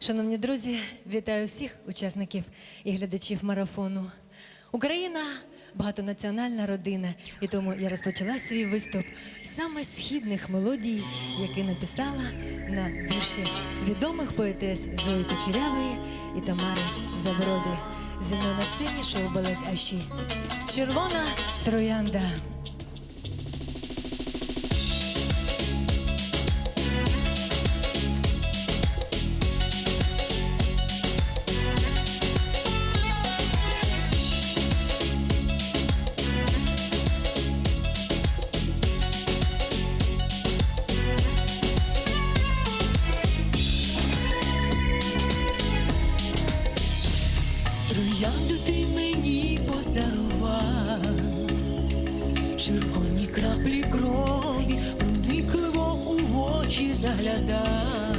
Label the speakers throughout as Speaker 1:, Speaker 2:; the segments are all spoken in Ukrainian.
Speaker 1: Шановні друзі, вітаю всіх учасників і глядачів марафону. Україна багатонаціональна родина, і тому я розпочала свій виступ саме східних мелодій, які написала на вірші відомих поетес Зої Кучерявої і Тамари Заброди. Зі мною на сцені шоу балет А6. Червона троянда.
Speaker 2: Троянду ти мені подарував, червоні краплі крові проникливо у очі заглядав.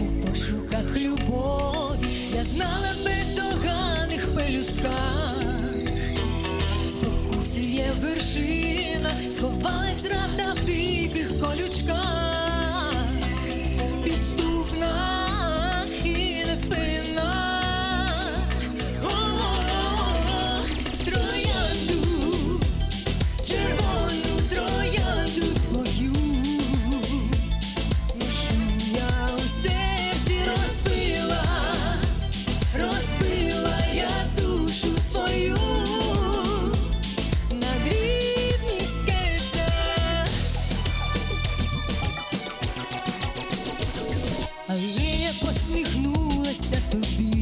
Speaker 2: У пошуках любові я знала в бездоганних пелюстках. Спокусує вершина, я посміхнулася тобі